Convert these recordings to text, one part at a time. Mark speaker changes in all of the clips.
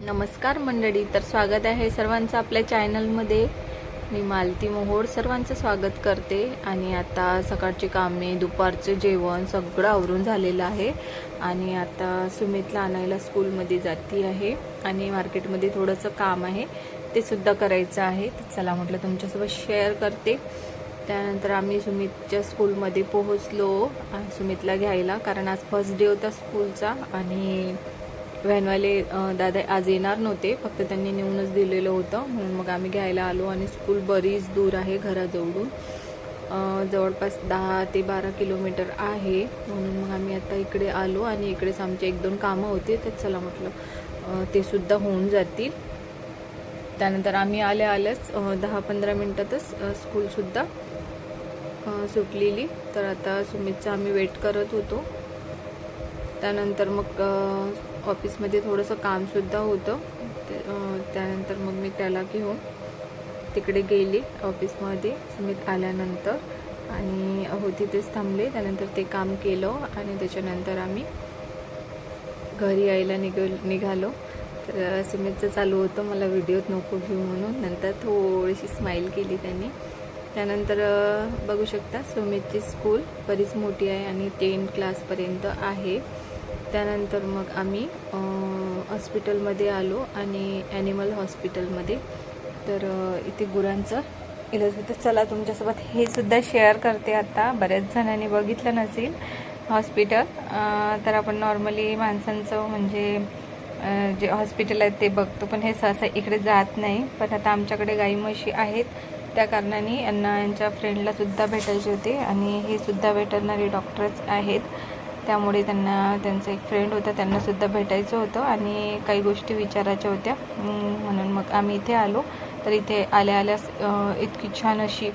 Speaker 1: नमस्कार मंडळी तर स्वागत आहे सर्वांचं आपल्या चॅनलमध्ये. मी मालती मोहोळ सर्वांचं स्वागत करते आणि आता सकाळची कामे दुपारचं जेवण सगळं आवरून झालेलं आहे. आणि आता सुमितला आणायला स्कूलमध्ये जाती आहे आणि मार्केटमध्ये थोडंसं काम आहे ते सुद्धा करायचं आहे. चला म्हटलं तुमच्यासोबत शेअर करते. त्यानंतर आम्ही सुमितच्या स्कूलमध्ये पोहोचलो सुमितला घ्यायला कारण आज फर्स्ट डे होता स्कूलचा आणि व्हॅनवाले दादा आज येणार नव्हते फक्त त्यांनी नेऊनच दिलेलं होतं. म्हणून मग आम्ही घ्यायला आलो आणि स्कूल बरीच दूर आहे घराजवळून. जवळपास दहा ते बारा किलोमीटर आहे. म्हणून मग आम्ही आता इकडे आलो आणि इकडेच आमचे एक दोन कामं होते तर चला म्हटलं ते सुद्धा होऊन जातील. त्यानंतर आम्ही आल्या आल्याच दहा पंधरा मिनटातच स्कूलसुद्धा सुटलेली. तर आता सुमितचा आम्ही वेट करत होतो. त्यानंतर मग ऑफिसमध्ये थोडंसं कामसुद्धा होतं. त्यानंतर मग मी त्याला घेऊन तिकडे गेली ऑफिसमध्ये. सुमित आल्यानंतर आणि हो तिथेच थांबले. त्यानंतर ते काम केलं आणि त्याच्यानंतर आम्ही घरी यायला निघल निघालो. तर सुमितचं चालू होतं मला व्हिडिओत नको घेऊ म्हणून. नंतर थोडीशी स्माईल केली त्यांनी. त्यानंतर बघू शकता सुमितची स्कूल बरीच मोठी आहे आणि टेन क्लासपर्यंत आहे. त्यानंतर मग आम्ही हॉस्पिटलमध्ये आलो आणि ॲनिमल हॉस्पिटलमध्ये तर इथे गुरांचं. इलाज होतं चला तुमच्यासोबत हे सुद्धा शेअर करते आता. बऱ्याच जणांनी बघितलं नसेल हॉस्पिटल तर आपण नॉर्मली माणसांचं म्हणजे जे हॉस्पिटल आहे ते बघतो. पण हे सहसा इकडे जात नाही. पण आता आमच्याकडे गाई म्हशी आहेत. त्या कारणाने यांना यांच्या फ्रेंडलासुद्धा भेटायचे होते. आणि हे सुद्धा भेटणारे डॉक्टर्स आहेत. त्यामुळे त्यांना त्यांचा एक फ्रेंड होता त्यांनासुद्धा भेटायचं होतं आणि काही गोष्टी विचारायच्या होत्या. म्हणून मग आम्ही इथे आलो. तर इथे आल्या आल्यास इतकी छान अशी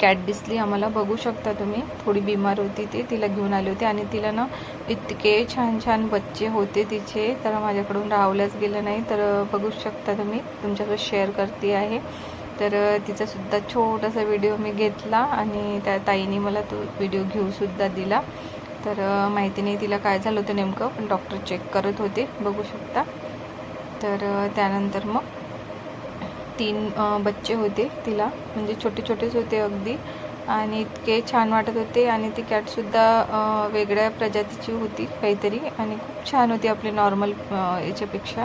Speaker 1: कॅट दिसली आम्हाला. बघू शकता तुम्ही थोडी बिमार होती ती. तिला घेऊन आली होती आणि तिला ना इतके छान छान बच्चे होते तिचे. तर माझ्याकडून राहवल्याच गेलं नाही. तर बघू शकता तुम्ही तुमच्याकडे शेअर करते आहे. तर तिचासुद्धा छोटासा व्हिडिओ मी घेतला आणि त्या ताईने मला तो व्हिडिओ घेऊसुद्धा दिला. तर माहिती नाही तिला काय झालं होतं नेमकं पण डॉक्टर चेक करत होते बघू शकता. तर त्यानंतर मग तीन बच्चे होते तिला म्हणजे छोटे छोटेच होते अगदी. आणि इतके छान वाटत होते आणि ती कॅटसुद्धा वेगळ्या प्रजातीची होती काहीतरी. आणि खूप छान होती आपली नॉर्मल याच्यापेक्षा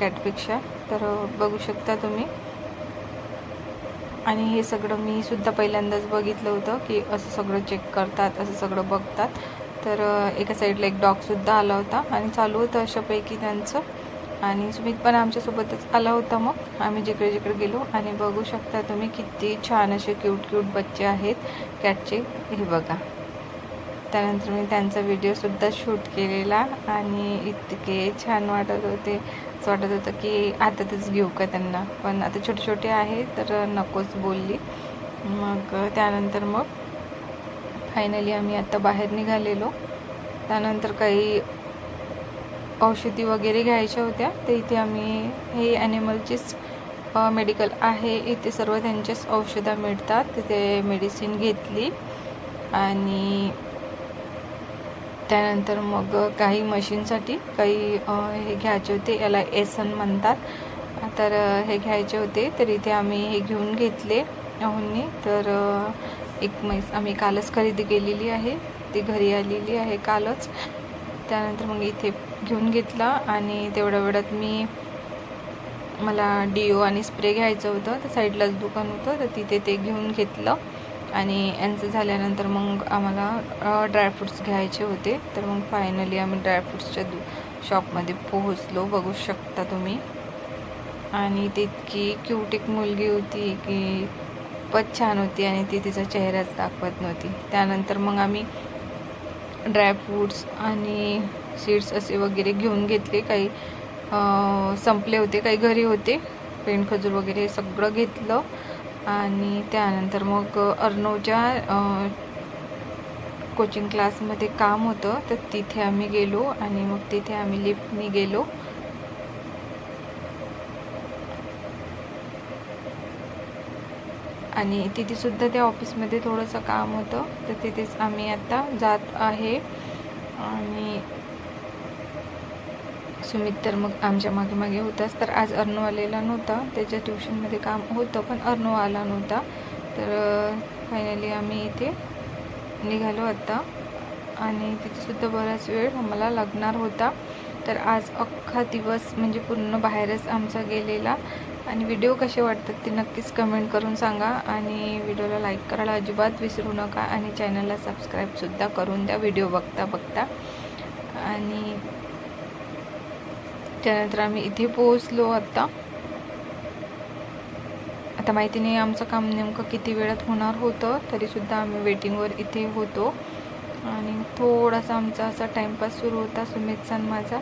Speaker 1: कॅटपेक्षा तर बघू शकता तुम्ही. आणि हे सगळं मी सुद्धा पहिल्यांदाच बघितलं होतं की असं सगळं चेक करतात असं सगळं बघतात. तर एका साईडला एक डॉगसुद्धा आला होता आणि चालू होतं अशापैकी त्यांचं. आणि सुमित पण आमच्यासोबतच आला होता मग. आम्ही जिकडे जिकडे गेलो आणि बघू शकता तुम्ही किती छान असे क्यूट क्यूट बच्चे आहेत. कॅटचे हे बघा. त्यानंतर मी त्यांचा व्हिडिओसुद्धा शूट केलेला आणि इतके छान वाटत होते. असं वाटत होतं की आतातच घेऊ का त्यांना. पण आता छोटे छोटे आहे तर नकोच बोलली. मग त्यानंतर मग फायनली आम्ही आता बाहेर निघालेलो. त्यानंतर काही औषधी वगैरे घ्यायच्या होत्या. तर इथे आम्ही हे ॲनिमलचीच मेडिकल आहे. इथे सर्व त्यांचेच औषधं मिळतात. तिथे मेडिसिन घेतली. आणि त्यानंतर मग काही मशीनसाठी काही हे घ्यायचे होते याला एसन म्हणतात. तर हे घ्यायचे होते तर इथे आम्ही हे घेऊन घेतले अहोंनी तर एक मैस आम्ही कालच खरेदी केलेली आहे. ती घरी आलेली आहे कालच. त्यानंतर मग इथे घेऊन घेतला आणि तेवढ्या वेळात मी मला डिओ आणि स्प्रे घ्यायचं होतं. तर साईडलाच दुकान होतं तर तिथे ते घेऊन घेतलं. आणि यांचं झाल्यानंतर मग आम्हाला ड्रायफ्रूट्स घ्यायचे होते. तर मग फायनली आम्ही ड्रायफ्रूट्सच्या दु शॉपमध्ये पोहोचलो. बघू शकता तुम्ही. आणि ती इतकी क्यूट एक मुलगी होती की खूपच छान होती आणि ती तिचा चेहराच दाखवत नव्हती. त्यानंतर मग आम्ही ड्रायफ्रूट्स आणि सीड्स असे वगैरे घेऊन घेतले. काही संपले होते काही घरी होते. पेंड खजूर वगैरे हे सगळं घेतलं. आणि त्यानंतर मग अर्णवच्या कोचिंग क्लासमध्ये काम होतं. तर तिथे आम्ही गेलो आणि मग तिथे आम्ही लिफ्टनी गेलो. आणि तिथेसुद्धा त्या ऑफिसमध्ये थोडंसं काम होतं. तर तिथेच आम्ही आत्ता जात आहे. आणि सुमित तर मग आमच्या मागे मागे होताच. तर आज अर्णव आलेला नव्हता. त्याच्या ट्युशनमध्ये काम होतं पण अर्णव आला नव्हता. तर फायनली आम्ही इथे निघालो आत्ता आणि तिथेसुद्धा बराच वेळ आम्हाला लागणार होता. तर आज अख्खा दिवस म्हणजे पूर्ण बाहेरच आमचा गेलेला. आणि व्हिडिओ कसे वाटतात ते नक्कीच कमेंट करून सांगा. आणि व्हिडिओला लाईक करायला अजिबात विसरू नका. आणि चॅनलला सबस्क्राईबसुद्धा करून द्या व्हिडिओ बघता बघता. आणि त्यानंतर आम्ही इथे पोहोचलो आत्ता आता माहिती नाही आमचं काम नेमकं किती वेळात होणार होतं तरीसुद्धा आम्ही वेटिंगवर इथे होतो. आणि थोडासा आमचा असा टाईमपास सुरू होता सुमितचा आणि माझा.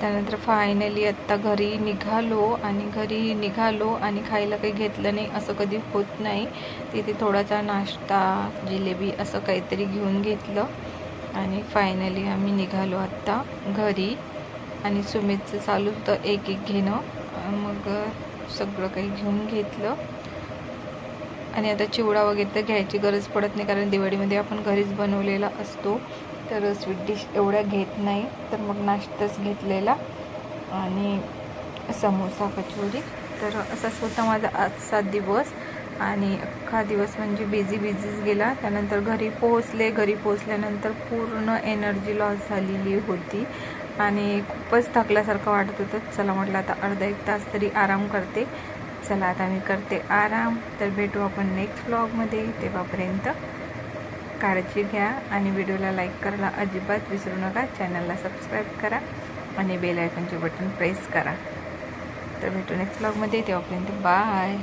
Speaker 1: त्यानंतर फायनली आत्ता घरी निघालो आणि घरी निघालो आणि खायला काही घेतलं नाही असं कधी होत नाही. तिथे थोडासा नाश्ता जिलेबी असं काहीतरी घेऊन घेतलं. आणि फायनली आम्ही निघालो आत्ता घरी. आणि सुमितचं चालू होतं एक एक घेणं. मग सगळं काही घेऊन घेतलं. आणि आता चिवडा वगैरे तर घ्यायची गरज पडत नाही कारण दिवाळीमध्ये आपण घरीच बनवलेला असतो. तर स्वीट डिश एवढ्या घेत नाही तर मग नाश्ताच घेतलेला. आणि समोसा कचोरी. तर असाच होता माझा आजचा दिवस. आणि अख्खा दिवस म्हणजे बिझी बिझीच गेला. त्यानंतर घरी पोहोचले. घरी पोहोचल्यानंतर पूर्ण एनर्जी लॉस झालेली होती. आणि खूपच थकल्यासारखं वाटत होतं. चला म्हटलं आता अर्धा एक तास तरी आराम करते. चला आता मी करते आराम. तर भेटू आपण नेक्स्ट व्लॉगमध्ये तेव्हापर्यंत काळजी घ्या आणि व्हिडिओला लाईक करायला अजिबात विसरू नका. चॅनलला सबस्क्राईब करा आणि बेल आयकॉनचे बटन प्रेस करा. तर भेटू नेक्स्ट व्लॉगमध्ये तेव्हापर्यंत बाय